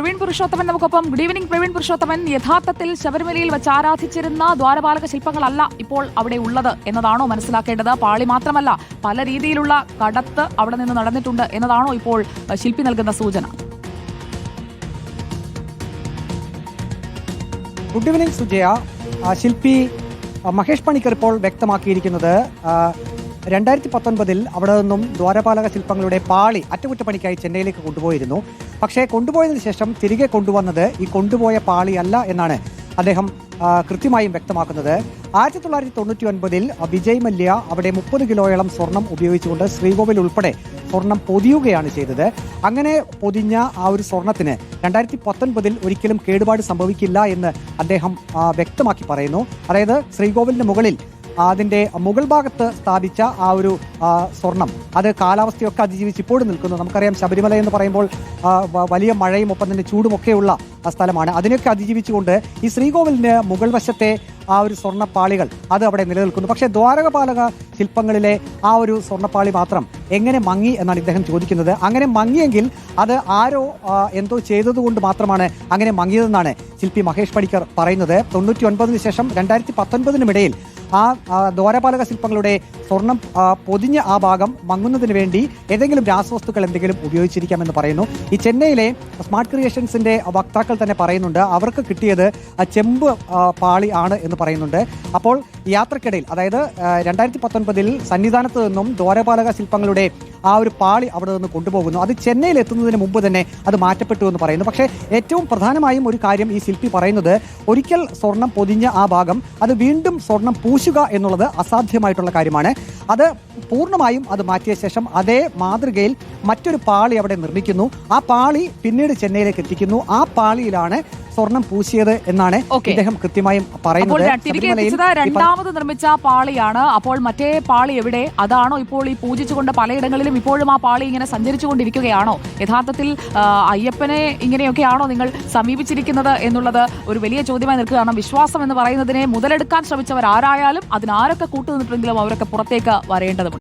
പ്രവീൺ പുരുഷോത്തമൻ നമുക്കൊപ്പം. Good evening Praveen Purushothaman. യഥാർത്ഥത്തിൽ ശബരിമലയിൽ വെച്ച് ആരാധിച്ചിരുന്ന ദ്വാരപാലക ശില്പങ്ങളല്ല ഇപ്പോൾ അവിടെ ഉള്ളത് എന്നതാണോ മനസ്സിലാക്കേണ്ടത്? പാളി മാത്രമല്ല പല രീതിയിലുള്ള കടത്ത് അവിടെ നിന്ന് നടന്നിട്ടുണ്ട് എന്നതാണോ ഇപ്പോൾ ശില്പി നൽകുന്ന സൂചന? Good evening Sujaya. ശില്പി മഹേഷ് പണിക്കർ ഇപ്പോൾ വ്യക്തമാക്കിയിരിക്കുന്നത് രണ്ടായിരത്തി പത്തൊൻപതിൽ അവിടെ നിന്നും ദ്വാരപാലക ശില്പങ്ങളുടെ പാളി അറ്റകുറ്റപ്പണിക്കായി ചെന്നൈയിലേക്ക് കൊണ്ടുപോയിരുന്നു. പക്ഷേ കൊണ്ടുപോയതിന് ശേഷം തിരികെ കൊണ്ടുവന്നത് ഈ കൊണ്ടുപോയ പാളിയല്ല എന്നാണ് അദ്ദേഹം കൃത്യമായും വ്യക്തമാക്കുന്നത്. ആയിരത്തി തൊള്ളായിരത്തി തൊണ്ണൂറ്റി ഒൻപതിൽ വിജയ് മല്യ അവിടെ മുപ്പത് കിലോയോളം സ്വർണം ഉപയോഗിച്ചുകൊണ്ട് ശ്രീകോവിൽ ഉൾപ്പെടെ സ്വർണം പൊതിയുകയാണ് ചെയ്തത്. അങ്ങനെ പൊതിഞ്ഞ ആ ഒരു സ്വർണത്തിന് രണ്ടായിരത്തി പത്തൊൻപതിൽ ഒരിക്കലും കേടുപാട് സംഭവിക്കില്ല എന്ന് അദ്ദേഹം വ്യക്തമാക്കി പറയുന്നു. അതായത് ശ്രീകോവിലിന് മുകളിൽ അതിന്റെ മുകൾ ഭാഗത്ത് സ്ഥാപിച്ച ആ ഒരു സ്വർണം. അത് കാലാവസ്ഥയൊക്കെ അതിജീവിച്ച് ഇപ്പോഴും നിൽക്കുന്നു. നമുക്കറിയാം ശബരിമല എന്ന് പറയുമ്പോൾ വലിയ മഴയും ഒപ്പം തന്നെ ചൂടുമൊക്കെയുള്ള സ്ഥലമാണ്. അതിനൊക്കെ അതിജീവിച്ചുകൊണ്ട് ഈ ശ്രീകോവിലിന് മുകൾ വശത്തെ ആ ഒരു സ്വർണപ്പാളികൾ അത് അവിടെ നിലനിൽക്കുന്നു. പക്ഷേ ദ്വാരകപാലക ശില്പങ്ങളിലെ ആ ഒരു സ്വർണപ്പാളി മാത്രം എങ്ങനെ മങ്ങി എന്നാണ് ഇദ്ദേഹം ചോദിക്കുന്നത്. അങ്ങനെ മങ്ങിയെങ്കിൽ അത് ആരോ എന്തോ ചെയ്തതുകൊണ്ട് മാത്രമാണ് അങ്ങനെ മങ്ങിയതെന്നാണ് ശില്പി മഹേഷ് പണിക്കർ പറയുന്നത്. തൊണ്ണൂറ്റി ഒൻപതിന് ശേഷം രണ്ടായിരത്തി പത്തൊൻപതിനുമിടയിൽ ആ ദ്വാരപാലക ശില്പങ്ങളുടെ സ്വർണം പൊതിഞ്ഞ ആ ഭാഗം മങ്ങുന്നതിന് വേണ്ടി ഏതെങ്കിലും രാസവസ്തുക്കൾ എന്തെങ്കിലും ഉപയോഗിച്ചിരിക്കാമെന്ന് പറയുന്നു. ഈ ചെന്നൈയിലെ സ്മാർട്ട് ക്രിയേഷൻസിന്റെ വക്താക്കൾ തന്നെ പറയുന്നുണ്ട് അവർക്ക് കിട്ടിയത് ചെമ്പ് പാളി ആണ് എന്ന് പറയുന്നുണ്ട്. അപ്പോൾ യാത്രക്കിടയിൽ അതായത് രണ്ടായിരത്തി പത്തൊൻപതിൽ സന്നിധാനത്ത് നിന്നും ദ്വാരപാലക ശില്പങ്ങളുടെ ആ ഒരു പാളി അവിടെ നിന്ന് കൊണ്ടുപോകുന്നു. അത് ചെന്നൈയിൽ എത്തുന്നതിന് മുമ്പ് തന്നെ അത് മാറ്റപ്പെട്ടു എന്ന് പറയുന്നു. പക്ഷേ ഏറ്റവും പ്രധാനമായും ഒരു കാര്യം ഈ ശില്പി പറയുന്നത് ഒരിക്കൽ സ്വർണം പൊതിഞ്ഞ ആ ഭാഗം അത് വീണ്ടും സ്വർണം പൂശുക എന്നുള്ളത് അസാധ്യമായിട്ടുള്ള കാര്യമാണ്. അത് പൂർണമായും അത് മാറ്റിയ ശേഷം അതേ മാതൃകയിൽ മറ്റൊരു പാളി അവിടെ നിർമ്മിക്കുന്നു. ആ പാളി പിന്നീട് ചെന്നൈയിലേക്ക് എത്തിക്കുന്നു. ആ പാളിയിലാണ് സ്വർണം പൂശിയത് എന്നാണ് അദ്ദേഹം ഇദ്ദേഹം കൃത്യമായും പറയുന്നത്. ര- തിരികെ എത്തിച്ചത് രണ്ടാമത് നിർമ്മിച്ച പാളിയാണ്. അപ്പോൾ മറ്റേ പാളി എവിടെ? അതാണോ ഇപ്പോൾ ഈ പൂജിച്ചുകൊണ്ട് പലയിടങ്ങളിലും ഇപ്പോഴും ആ പാളി ഇങ്ങനെ സഞ്ചരിച്ചുകൊണ്ടിരിക്കുകയാണോ? യഥാർത്ഥത്തിൽ അയ്യപ്പനെ ഇങ്ങനെയൊക്കെയാണോ നിങ്ങൾ സമീപിച്ചിരിക്കുന്നത് എന്നുള്ളത് ഒരു വലിയ ചോദ്യമായി നിൽക്കുകയാണ് വിശ്വാസം എന്ന് പറയുന്നതിനെ മുതലെടുക്കാൻ ശ്രമിച്ചവർ ആരായാലും അതിനാരൊക്കെ കൂട്ടുനിന്നിട്ടുണ്ടെങ്കിലും അവരൊക്കെ പുറത്തേക്ക് വരേണ്ടതുണ്ട്.